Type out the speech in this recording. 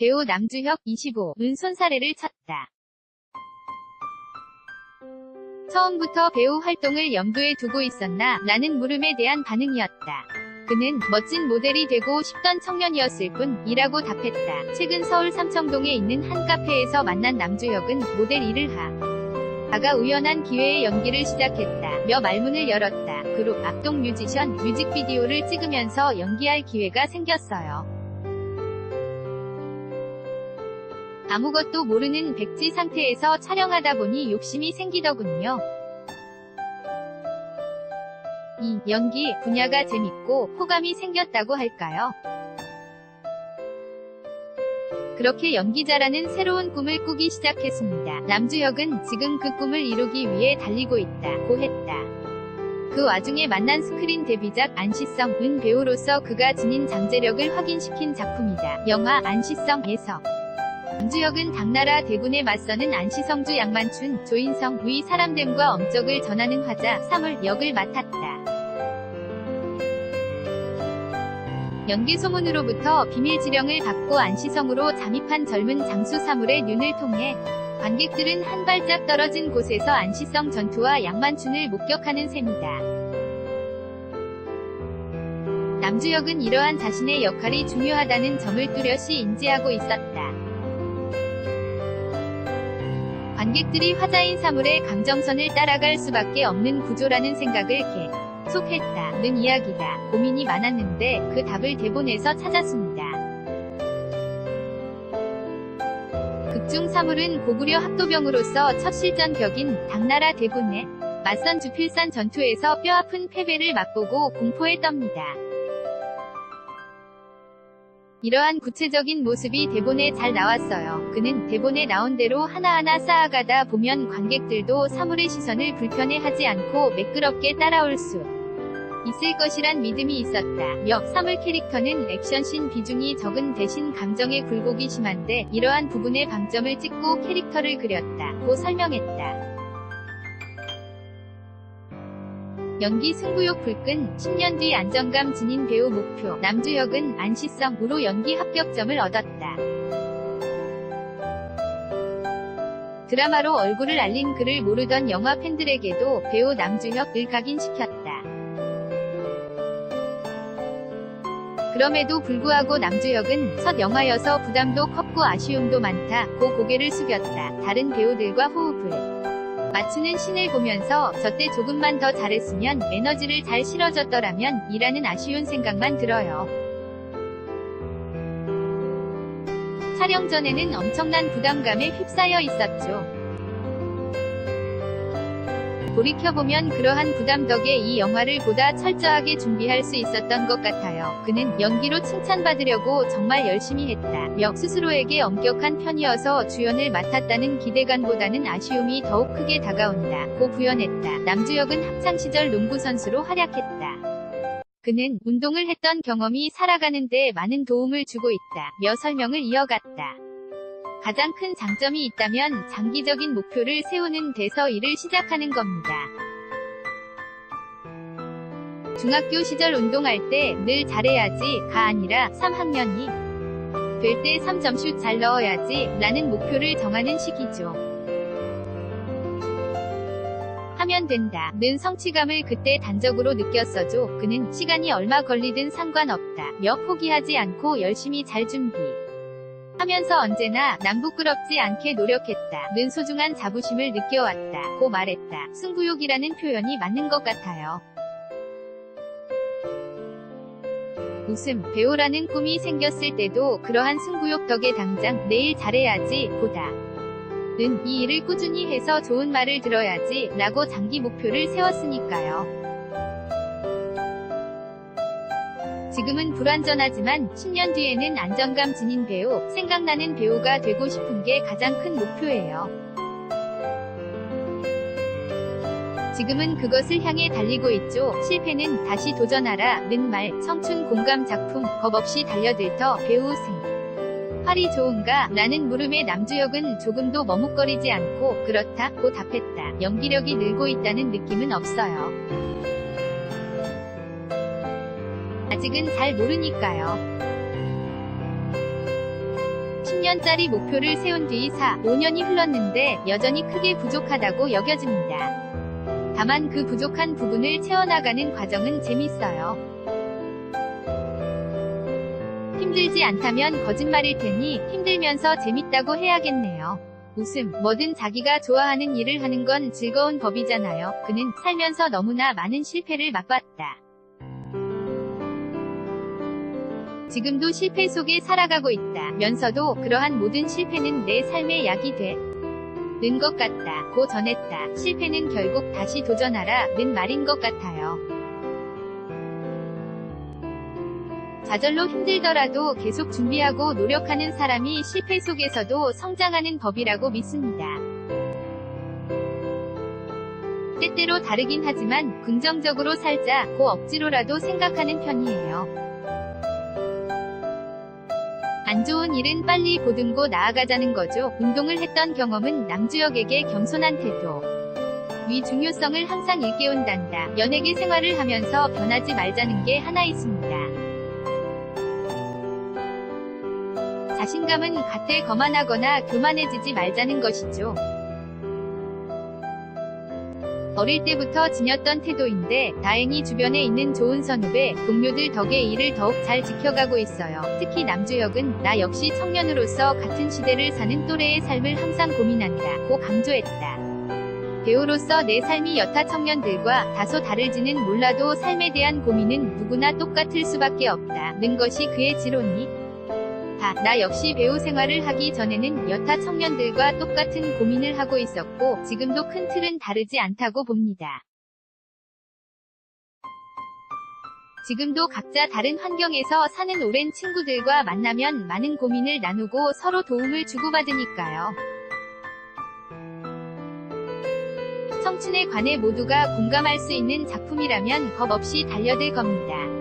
배우 남주혁 25, 은 손사래를 쳤다. 처음부터 배우 활동을 염두에 두고 있었나 라는 물음에 대한 반응이었다. 그는 멋진 모델이 되고 싶던 청년이었을 뿐 이라고 답했다. 최근 서울 삼청동에 있는 한 카페에서 만난 남주혁은 모델 일을 하. 다가 우연한 기회에 연기를 시작했다. 며 말문을 열었다. 그룹 악동 뮤지션 뮤직비디오를 찍으면서 연기할 기회가 생겼어요. 아무것도 모르는 백지 상태에서 촬영하다 보니 욕심이 생기더군요. 이 연기 분야가 재밌고 호감이 생겼다고 할까요? 그렇게 연기자라는 새로운 꿈을 꾸기 시작했습니다. 남주혁은 지금 그 꿈을 이루기 위해 달리고 있다 고 했다. 그 와중에 만난 스크린 데뷔작 안시성 은 배우로서 그가 지닌 잠재력을 확인시킨 작품이다. 영화 안시성에서 남주혁은 당나라 대군에 맞서는 안시성주 양만춘, 조인성, 의 사람됨과 엄적을 전하는 화자, 사물 역을 맡았다. 연기 소문으로부터 비밀 지령을 받고 안시성으로 잠입한 젊은 장수 사물의 눈을 통해 관객들은 한 발짝 떨어진 곳에서 안시성 전투와 양만춘을 목격하는 셈이다. 남주혁은 이러한 자신의 역할이 중요하다는 점을 뚜렷이 인지하고 있었다. 관객들이 화자인 사물의 감정선을 따라갈 수밖에 없는 구조라는 생각을 계속했다는 이야기다. 고민이 많았는데 그 답을 대본에서 찾았습니다. 극중 사물은 고구려 합도병으로서 첫 실전 격인 당나라 대군에 맞선 주필산 전투에서 뼈아픈 패배를 맛보고 공포에 떱니다. 이러한 구체적인 모습이 대본에 잘 나왔어요. 그는 대본에 나온 대로 하나하나 쌓아가다 보면 관객들도 사물의 시선을 불편해하지 않고 매끄럽게 따라올 수 있을 것이란 믿음이 있었다. 며 사물 캐릭터는 액션씬 비중이 적은 대신 감정의 굴곡이 심한데 이러한 부분에 방점을 찍고 캐릭터를 그렸다 고 설명했다. 연기 승부욕 불끈 10년 뒤 안정감 지닌 배우 목표 남주혁은 안시성으로 연기 합격점을 얻었다. 드라마로 얼굴을 알린 그를 모르던 영화 팬들에게도 배우 남주혁을 각인시켰다. 그럼에도 불구하고 남주혁은 첫 영화여서 부담도 컸고 아쉬움도 많다 고 고개를 숙였다. 다른 배우들과 호흡을 맞추는 신을 보면서 저때 조금만 더 잘했으면 에너지를 잘 실어줬더라면 이라는 아쉬운 생각만 들어요. 촬영 전에는 엄청난 부담감에 휩싸여 있었죠. 돌이켜보면 그러한 부담 덕에 이 영화를 보다 철저하게 준비할 수 있었던 것 같아요. 그는 연기로 칭찬받으려고 정말 열심히 했다. 며 스스로에게 엄격한 편이어서 주연을 맡았다는 기대감보다는 아쉬움이 더욱 크게 다가온다. 고 부연했다. 남주혁은 학창시절 농구선수로 활약했다. 그는 운동을 했던 경험이 살아가는 데 많은 도움을 주고 있다. 며 설명을 이어갔다. 가장 큰 장점이 있다면 장기적인 목표를 세우는 데서 일을 시작하는 겁니다. 중학교 시절 운동할 때 늘 잘해야지가 아니라 3학년이 될 때 3점슛 잘 넣어야지 라는 목표를 정하는 시기죠. 하면 된다. 는 성취감을 그때 단적으로 느꼈어죠. 그는 시간이 얼마 걸리든 상관없다. 며 포기하지 않고 열심히 잘 준비. 하면서 언제나 남 부끄럽지 않게 노력했다. 는 소중한 자부심을 느껴왔다. 고 말했다. 승부욕이라는 표현이 맞는 것 같아요. 웃음, 배우라는 꿈이 생겼을 때도 그러한 승부욕 덕에 당장 내일 잘해야지 보다. 는이 일을 꾸준히 해서 좋은 말을 들어야지 라고 장기 목표를 세웠으니까요. 지금은 불완전하지만 10년 뒤에는 안정감 지닌 배우, 생각나는 배우가 되고 싶은 게 가장 큰 목표예요. 지금은 그것을 향해 달리고 있죠. 실패는 다시 도전하라. 는 말, 청춘 공감 작품, 겁 없이 달려들터 배우 생. 활이 좋은가? 라는 물음에 남주혁은 조금도 머뭇거리지 않고 그렇다고 답했다. 연기력이 늘고 있다는 느낌은 없어요. 아직은 잘 모르니까요. 10년짜리 목표를 세운 뒤 4, 5년이 흘렀는데 여전히 크게 부족하다고 여겨집니다. 다만 그 부족한 부분을 채워나가는 과정은 재밌어요. 힘들지 않다면 거짓말일 테니 힘들면서 재밌다고 해야겠네요. 웃음, 뭐든 자기가 좋아하는 일을 하는 건 즐거운 법이잖아요. 그는 살면서 너무나 많은 실패를 맛봤다. 지금도 실패 속에 살아가고 있다. 면서도 그러한 모든 실패는 내 삶의 약이 돼. 는것 같다. 고 전했다. 실패는 결국 다시 도전하라. 는 말인 것 같아요. 좌절로 힘들더라도 계속 준비하고 노력하는 사람이 실패 속에서도 성장하는 법이라고 믿습니다. 때때로 다르긴 하지만 긍정적으로 살자 고 억지로라도 생각하는 편이에요. 안 좋은 일은 빨리 보듬고 나아가자는 거죠. 운동을 했던 경험은 남주혁에게 겸손한 태도. 위 중요성을 항상 일깨운단다. 연예계 생활을 하면서 변하지 말자는 게 하나 있습니다. 자신감은 갓대 거만하거나 교만해지지 말자는 것이죠. 어릴 때부터 지녔던 태도인데 다행히 주변에 있는 좋은 선후배, 동료들 덕에 이를 더욱 잘 지켜가고 있어요. 특히 남주혁은 나 역시 청년으로서 같은 시대를 사는 또래의 삶을 항상 고민한다. 고 강조했다. 배우로서 내 삶이 여타 청년들과 다소 다를지는 몰라도 삶에 대한 고민은 누구나 똑같을 수밖에 없다. 는 것이 그의 지론이 다, 나 역시 배우 생활을 하기 전에는 여타 청년들과 똑같은 고민을 하고 있었고, 지금도 큰 틀은 다르지 않다고 봅니다. 지금도 각자 다른 환경에서 사는 오랜 친구들과 만나면 많은 고민을 나누고 서로 도움을 주고받으니까요. 청춘에 관해 모두가 공감할 수 있는 작품이라면 겁 없이 달려들 겁니다.